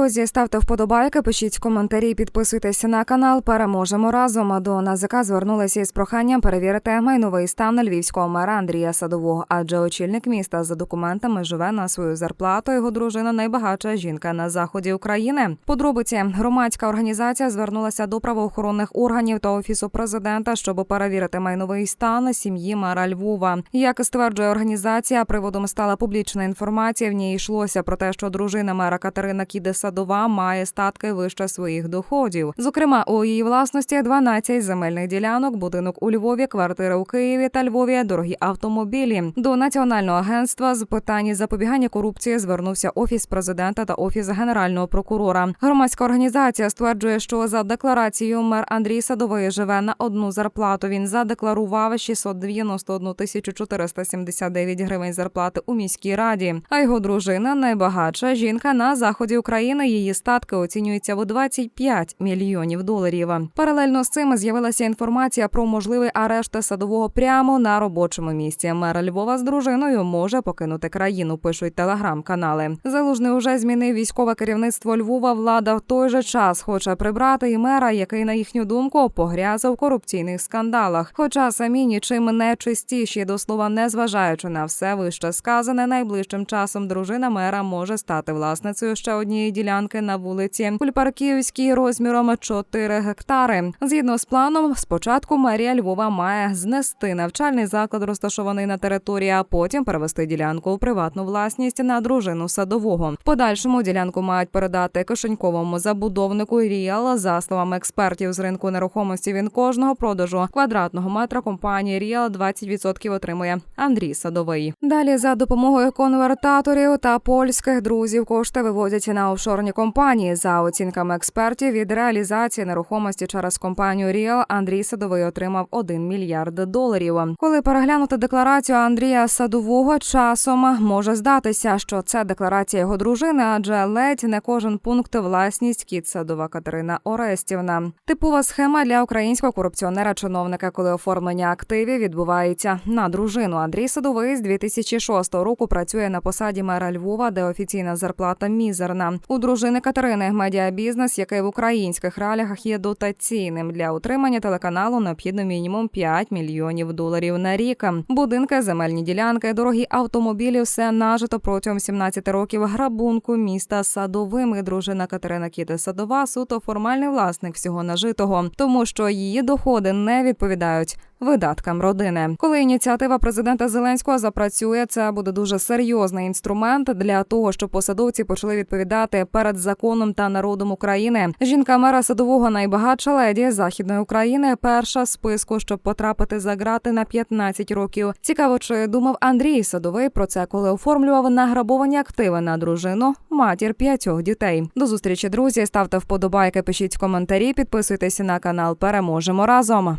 Друзі, ставте вподобайки, пишіть коментарі, підписуйтесь на канал. Переможемо разом. До НАЗК звернулися із проханням перевірити майновий стан львівського мера Андрія Садового, адже очільник міста за документами живе на свою зарплату. Його дружина найбагатша жінка на заході України. Подробиці громадська організація звернулася до правоохоронних органів та офісу президента, щоб перевірити майновий стан сім'ї мера Львова. Як стверджує організація, приводом стала публічна інформація. В ній йшлося про те, що дружина мера Катерина Кіде Садова має статки вище своїх доходів. Зокрема, у її власності 12 земельних ділянок, будинок у Львові, квартири у Києві та Львові, дорогі автомобілі. До національного агентства з питань запобігання корупції звернувся офіс президента та офіс генерального прокурора. Громадська організація стверджує, що за декларацією мер Андрій Садовий живе на одну зарплату. Він задекларував 691 тисячу 479 гривень зарплати у міській раді. А його дружина найбагатша жінка на заході України. Її статки оцінюються в 25 мільйонів доларів. Паралельно з цим з'явилася інформація про можливий арешт садового прямо на робочому місці. Мер Львова з дружиною може покинути країну. Пишуть телеграм-канали. Залужний уже змінив військове керівництво Львова. Влада в той же час хоче прибрати і мера, який на їхню думку погрязав в корупційних скандалах. Хоча самі нічим не чистіші до слова, не зважаючи на все вище сказане, найближчим часом дружина мера може стати власницею ще однієї ділянки на вулиці Кульпарківській розміром 4 гектари. Згідно з планом, спочатку мерія Львова має знести навчальний заклад, розташований на території, а потім перевести ділянку у приватну власність на дружину садового. В подальшому ділянку мають передати кишеньковому забудовнику Ріал. За словами експертів з ринку нерухомості, він кожного продажу квадратного метра компанії Ріал 20% отримує Андрій Садовий. Далі за допомогою конвертаторів та польських друзів кошти виводять на офшорні компанії. За оцінками експертів від реалізації нерухомості через компанію Ріал Андрій Садовий отримав 1 мільярд доларів. Коли переглянути декларацію Андрія Садового, часом може здатися, що це декларація його дружини, адже ледь не кожен пункт власність кіт Садова Катерина Орестівна. Типова схема для українського корупціонера-чиновника, коли оформлення активів відбувається на дружину. Андрій Садовий з 2006 року працює на посаді мера Львова, де офіційна зарплата мізерна. У дружини Катерини медіабізнес, який в українських реаліях є дотаційним для утримання телеканалу, необхідно мінімум 5 мільйонів доларів на рік. Будинки, земельні ділянки, дорогі автомобілі все нажито протягом 17 років грабунку міста садовими. Дружина Катерина Кіте Садова суто формальний власник всього нажитого, тому що її доходи не відповідають видаткам родини. Коли ініціатива президента Зеленського запрацює, це буде дуже серйозний інструмент для того, щоб посадовці почали відповідати перед законом та народом України. Жінка мера садового найбагатша леді західної України. Перша з списку, щоб потрапити за грати на 15 років. Цікаво, чи думав Андрій Садовий про це, коли оформлював награбовані активи на дружину, матір п'ятьох дітей. До зустрічі, друзі. Ставте вподобайки, пишіть коментарі, підписуйтесь на канал. Переможемо разом.